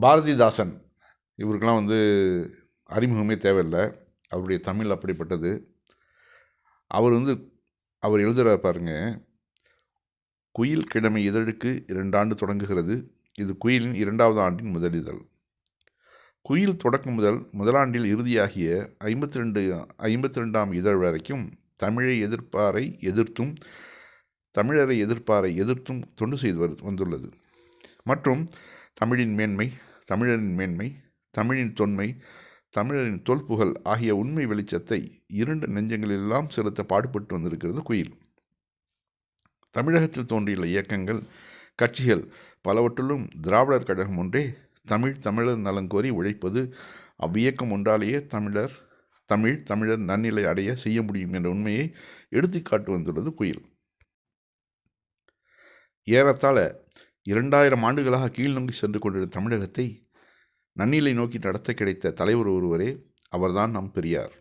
பாரதிதாசன் இவருக்கெல்லாம் வந்து அறிமுகமே தேவையில்லை. அவருடைய தமிழ் அப்படிப்பட்டது. அவர் வந்து அவர் எழுதுகிற பாருங்க குயில் கிழமை இதழுக்கு இரண்டாண்டு தொடங்குகிறது. இது குயிலின் இரண்டாவது ஆண்டின் முதலிதழ். குயில் தொடக்கம் முதல் முதலாண்டில் இறுதியாகிய ஐம்பத்தி ரெண்டு ஐம்பத்தி ரெண்டாம் இதழ் வரைக்கும் தமிழை எதிர்ப்பாரை எதிர்த்தும் தமிழரை எதிர்ப்பாரை எதிர்த்தும் தொண்டு செய்து வரு வந்துள்ளது. மற்றும் தமிழின் மேன்மை தமிழரின் மேன்மை தமிழின் தொன்மை தமிழரின் தொல்புகழ் ஆகிய உண்மை வெளிச்சத்தை இரண்டு நெஞ்சங்களெல்லாம் செலுத்த பாடுபட்டு வந்திருக்கிறது குயில். தமிழகத்தில் தோன்றியுள்ள இயக்கங்கள் கட்சிகள் பலவற்றிலும் திராவிடர் கழகம் ஒன்றே. தமிழ் தமிழர் நலன் கோரி உழைப்பது அவ்வியக்கம் ஒன்றாலேயே தமிழர் தமிழ் தமிழர் நன்னிலை அடைய செய்ய முடியும் என்ற உண்மையை எடுத்துக்காட்டு வந்துள்ளது குயில். ஏறத்தாழ இரண்டாயிரம் ஆண்டுகளாக கீழ் நோக்கி சென்று கொண்டிருந்த தமிழகத்தை நன்னிலை நோக்கி நடத்த கிடைத்த தலைவர் ஒருவரே அவர்தான் நம் பெரியார்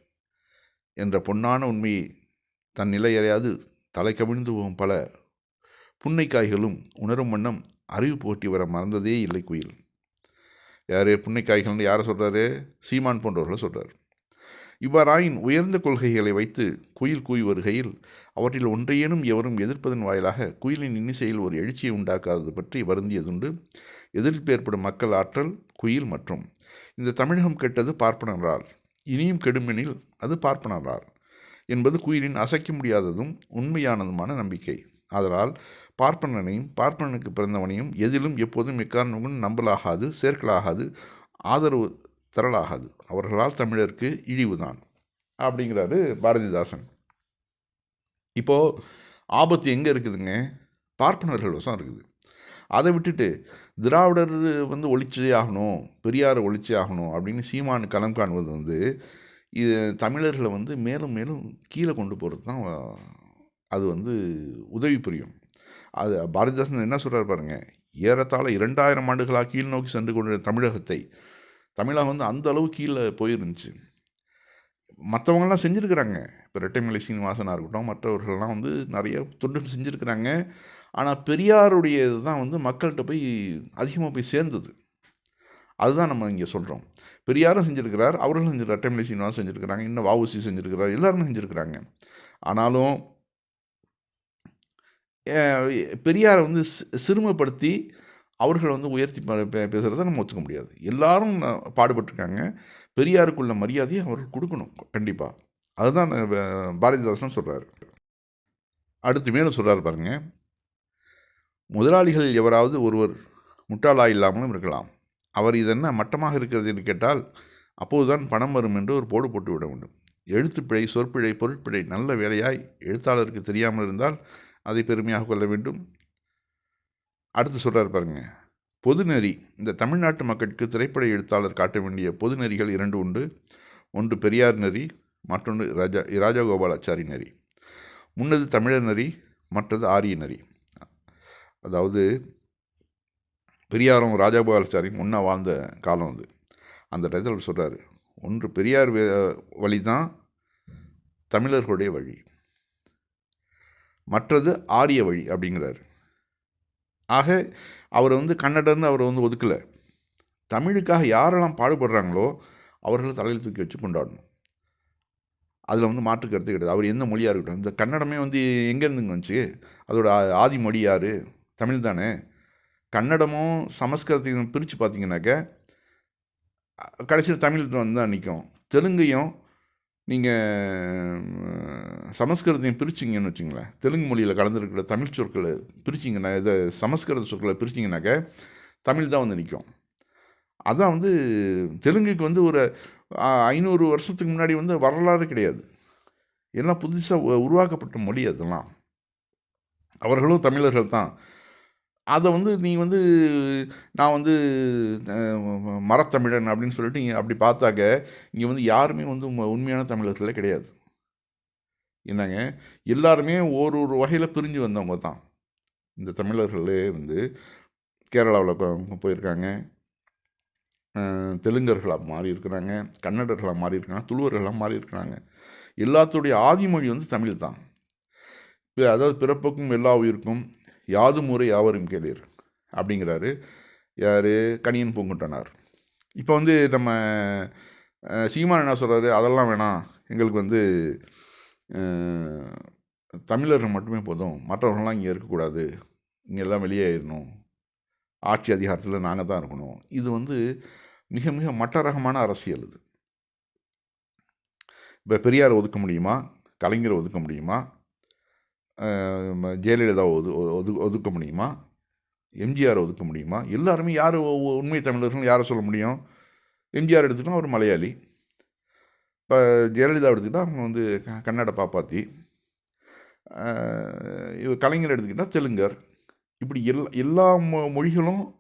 என்ற பொன்னான உண்மையை தன் நிலையறையாது தலை கவிழ்ந்து போகும் பல புன்னைக்காய்களும் உணரும் வண்ணம் அறிவு போட்டி வர மறந்ததே இல்லை குயில். யார்? புன்னைக்காய்கள்னு யாரை சொல்கிறாரு சீமான் போன்றவர்களை சொல்கிறார் இவ்வாறாயின் உயர்ந்த கொள்கைகளை வைத்து குயில் கூய் வருகையில் அவற்றில் ஒன்றையேனும் எவரும் எதிர்ப்பதன் வாயிலாக குயிலின் இன்னிசையில் ஒரு எழுச்சியை உண்டாக்காதது பற்றி வருந்தியதுண்டு. எதிர்ப்பு ஏற்படும் மக்கள் ஆற்றல் குயில் மற்றும் இந்த தமிழகம் கெட்டது பார்ப்பனரால் இனியும் கெடுமெனில் அது பார்ப்பனரால் என்பது குயிலின் அசைக்க முடியாததும் உண்மையானதுமான நம்பிக்கை. அதனால் பார்ப்பனனையும் பார்ப்பனனுக்கு பிறந்தவனையும் எதிலும் எப்போதும் எக்காரணமும் நம்பலாகாது சேர்க்கலாகாது ஆதரவு திரளாகாது. அவர்களால் தமிழருக்கு இழிவுதான். அப்படிங்கிறாரு பாரதிதாசன். இப்போது ஆபத்து எங்கே இருக்குதுங்க? பார்ப்பனர்கள் வசம் இருக்குது. அதை விட்டுட்டு திராவிடர் வந்து ஒழிச்சே ஆகணும் பெரியார் ஒழிச்சே ஆகணும் அப்படின்னு சீமான் களம் காணுவது வந்து இது தமிழர்களை வந்து மேலும் மேலும் கீழே கொண்டு போகிறது தான் அது வந்து உதவி புரியும். அது பாரதிதாசன் என்ன சொல்கிறார் பாருங்கள் ஏறத்தாழ இரண்டாயிரம் ஆண்டுகளாக கீழ் நோக்கி சென்று கொண்டிருந்த தமிழகத்தை தமிழகம் வந்து அந்த அளவு கீழே போயிருந்துச்சு. மற்றவங்களாம் செஞ்சுருக்கிறாங்க. இப்போ ரெட்டைமலை சீனிவாசனாக இருக்கட்டும் மற்றவர்கள்லாம் வந்து நிறைய தொண்டு செஞ்சுருக்கிறாங்க. ஆனால் பெரியாருடைய இதுதான் வந்து மக்கள்கிட்ட போய் அதிகமாக போய் சேர்ந்தது. அதுதான் நம்ம இங்கே சொல்கிறோம் பெரியாரும் செஞ்சுருக்கிறார் அவர்களும் செஞ்சு ரெட்டைமலை சீனிவாசன் செஞ்சுருக்கிறாங்க இன்னும் வாவுசி செஞ்சுருக்கிறார் எல்லாரும் செஞ்சுருக்கிறாங்க. ஆனாலும் பெரியாரை வந்து சிறுமப்படுத்தி அவர்கள் வந்து உயர்த்தி பேசுகிறத நம்ம ஒத்துக்க முடியாது. எல்லாரும் பாடுபட்டிருக்காங்க. பெரியாருக்குள்ள மரியாதையை அவர்கள் கொடுக்கணும் கண்டிப்பாக அதுதான் பாரதிதாசன் சொல்கிறார் அடுத்து மேலும் சொல்கிறார் பாருங்க. முதலாளிகள் எவராவது ஒருவர் முட்டாளா இல்லாமலும் இருக்கலாம். அவர் இதென்ன மட்டமாக இருக்கிறது என்று கேட்டால் அப்போதுதான் பணம் வரும் என்று ஒரு போடு போட்டு விட வேண்டும். எழுத்துப்பிழை சொற்பிழை பொருட்பிழை நல்ல வேலையாய் எழுத்தாளருக்கு தெரியாமல் இருந்தால் அதை பெருமையாக கொள்ள வேண்டும். அடுத்து சொல்கிறார் பாருங்க. பொதுநெறி இந்த தமிழ்நாட்டு மக்களுக்கு திரைப்பட எழுத்தாளர் காட்ட வேண்டிய பொதுநெறிகள் இரண்டு உண்டு. ஒன்று பெரியார் நெறி மற்றொன்று ராஜா ராஜகோபாலாச்சாரி நெறி. முன்னது தமிழர் நெறி மற்றது ஆரிய நெறி. அதாவது பெரியாரும் ராஜகோபாலாச்சாரியும் முன்னே வாழ்ந்த காலம் அது. அந்த இடத்துல சொல்கிறார் ஒன்று பெரியார் வழி தான் தமிழர்களுடைய வழி. மற்றது ஆரிய வழி அப்படிங்கிறாரு. ஆக அவரை வந்து கன்னடர்னு அவரை வந்து ஒதுக்கலை. தமிழுக்காக யாரெல்லாம் பாடுபடுறாங்களோ அவர்களை தலையில் தூக்கி வச்சு கொண்டாடணும். அதில் வந்து மாற்று கருத்து கிடையாது. அவர் எந்த மொழியாக இருக்கட்டும். இந்த கன்னடமே வந்து எங்கேருந்துங்க வந்துச்சு? அதோட ஆதி மொழி யார்? தமிழ் தானே. கன்னடமும் சமஸ்கிருதத்தையும் பிரித்து பார்த்தீங்கன்னாக்க கடைசியில் தமிழ் வந்து தான் நிற்கும் தெலுங்கையும் நீங்கள் சமஸ்கிருதத்தையும் பிரிச்சிங்கன்னு வச்சுங்களேன். தெலுங்கு மொழியில் கலந்துருக்கிற தமிழ் சொற்களை பிரிச்சிங்கன்னா இதை சமஸ்கிருத சொற்களை பிரிச்சிங்கனாக்க தமிழ் தான் வந்து நிற்கும் அதான் வந்து தெலுங்குக்கு வந்து ஒரு ஐநூறு வருஷத்துக்கு முன்னாடி வந்து வரலாறு கிடையாது. எல்லாம் புதுசாக உருவாக்கப்பட்ட மொழி அதெல்லாம். அவர்களும் தமிழர்கள் தான். அதை வந்து நீ வந்து நான் வந்து மரத்தமிழன் அப்படின்னு சொல்லிட்டு இங்கே அப்படி பார்த்தாக்க இங்கே வந்து யாருமே வந்து உண்மையான தமிழர்கள் கிடையாது. என்னங்க? எல்லாருமே ஒரு ஒரு வகையில் பிரிஞ்சு வந்தவங்க தான். இந்த தமிழர்களே வந்து கேரளாவில் போயிருக்காங்க. தெலுங்கர்களாக மாறி இருக்கிறாங்க. கன்னடர்களாக மாறி இருக்கிறாங்க. துளுவர்களாக மாறி இருக்கிறாங்க. எல்லாத்துடைய ஆதிமொழி வந்து தமிழ் தான். அதாவது பிறப்புக்கும் எல்லா உயிருக்கும் யாது முறை யாவரும் கேளீர்? அப்படிங்கிறாரு. யார்? கணியன் பூங்குட்டனார் இப்போ வந்து நம்ம சீமான் என்ன சொல்கிறாரு அதெல்லாம் வேணாம் எங்களுக்கு வந்து தமிழர்கள் மட்டுமே போதும். மற்றவர்கள்லாம் இங்கே இருக்கக்கூடாது. இங்கே எல்லாம் வெளியேறணும் ஆட்சி அதிகாரத்தில் நாங்கள் தான் இருக்கணும். இது வந்து மிக மிக மட்ட ரகமான அரசியல் இது. இப்போ பெரியார் ஒதுக்க முடியுமா? கலைஞரை ஒதுக்க முடியுமா? ஜெயலலிதா ஜெயலலிதாவை ஒது ஒது ஒதுக்க முடியுமா? எம்ஜிஆர் ஒதுக்க முடியுமா? எல்லாருமே யார் உண்மை தமிழர்கள் யாரை சொல்ல முடியும்? எம்ஜிஆர் எடுத்துக்கிட்டால் அவர் மலையாளி. இப்போ ஜெயலலிதா எடுத்துக்கிட்டால் அவங்க வந்து க- கன்னட பாப்பாத்தி. இவர் கலைஞர் எடுத்துக்கிட்டால் தெலுங்கர். இப்படி எல்லா எல்லா மொ- மொழிகளும்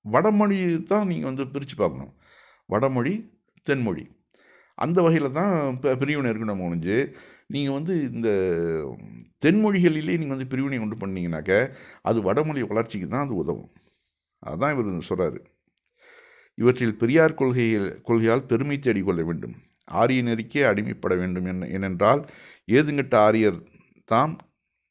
வடமொழி தான் நீங்கள் வந்து பிரித்து பார்க்கணும். வடமொழி தென்மொழி. அந்த வகையில் தான் இப்போ பிரிவினை இருக்கணும் ஒழிஞ்சு நீங்கள் வந்து இந்த தென்மொழிகளிலே நீங்கள் வந்து பிரிவினை கொண்டு பண்ணிங்கனாக்க அது வடமொழி வளர்ச்சிக்கு தான் அது உதவும். அதுதான் இவர் சொல்கிறாரு இவற்றில் பெரியார் கொள்கையில் கொள்கையால் பெருமை தேடிக்கொள்ள வேண்டும். ஆரிய நெறிக்கே அடிமைப்பட வேண்டும் என்ன ஏனென்றால் ஏதுங்கட்ட ஆரியர் தாம்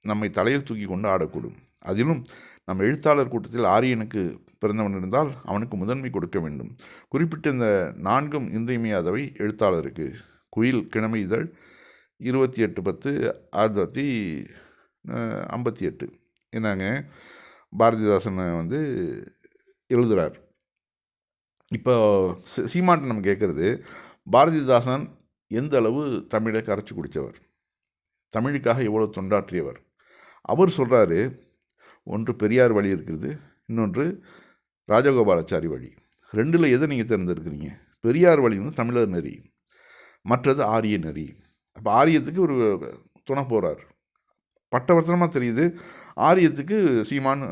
நம்மை தலையில் தூக்கி கொண்டு ஆடக்கூடும். அதிலும் நம்ம எழுத்தாளர் கூட்டத்தில் ஆரியனுக்கு பிறந்தவன் இருந்தால் அவனுக்கு முதன்மை கொடுக்க வேண்டும். குறிப்பிட்ட இந்த நான்கும் இன்றியமையாதவை எழுத்தாளருக்கு. குயில் கிழமை இதழ் இருபத்தி எட்டு பத்து ஆயிரத்தி தொள்ளாயிரத்தி ஐம்பத்தி எட்டு என்னங்க? பாரதிதாசனை வந்து எழுதுகிறார் இப்போ சீமாட்டை நம்ம கேட்குறது பாரதிதாசன் எந்த அளவு தமிழை கரைச்சி குடித்தவர்? தமிழுக்காக எவ்வளோ தொண்டாற்றியவர்? அவர் சொல்கிறாரு ஒன்று பெரியார் வழி இருக்கிறது இன்னொன்று ராஜகோபாலாச்சாரி வழி. ரெண்டில் எதை நீங்கள் தேர்ந்தெடுக்கிறீங்க? பெரியார் வழி வந்து தமிழர் நெறி மற்றது ஆரிய நெறி. அப்போ ஆரியத்துக்கு ஒரு துணை போகிறார் பட்டவர்த்தனமாக தெரியுது. ஆரியத்துக்கு சீமான்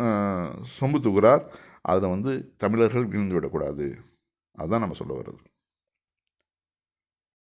சொம்பு தூக்குறார். அதில் வந்து தமிழர்கள் விழுந்து விடக்கூடாது. அதுதான் நம்ம சொல்ல வர்றது.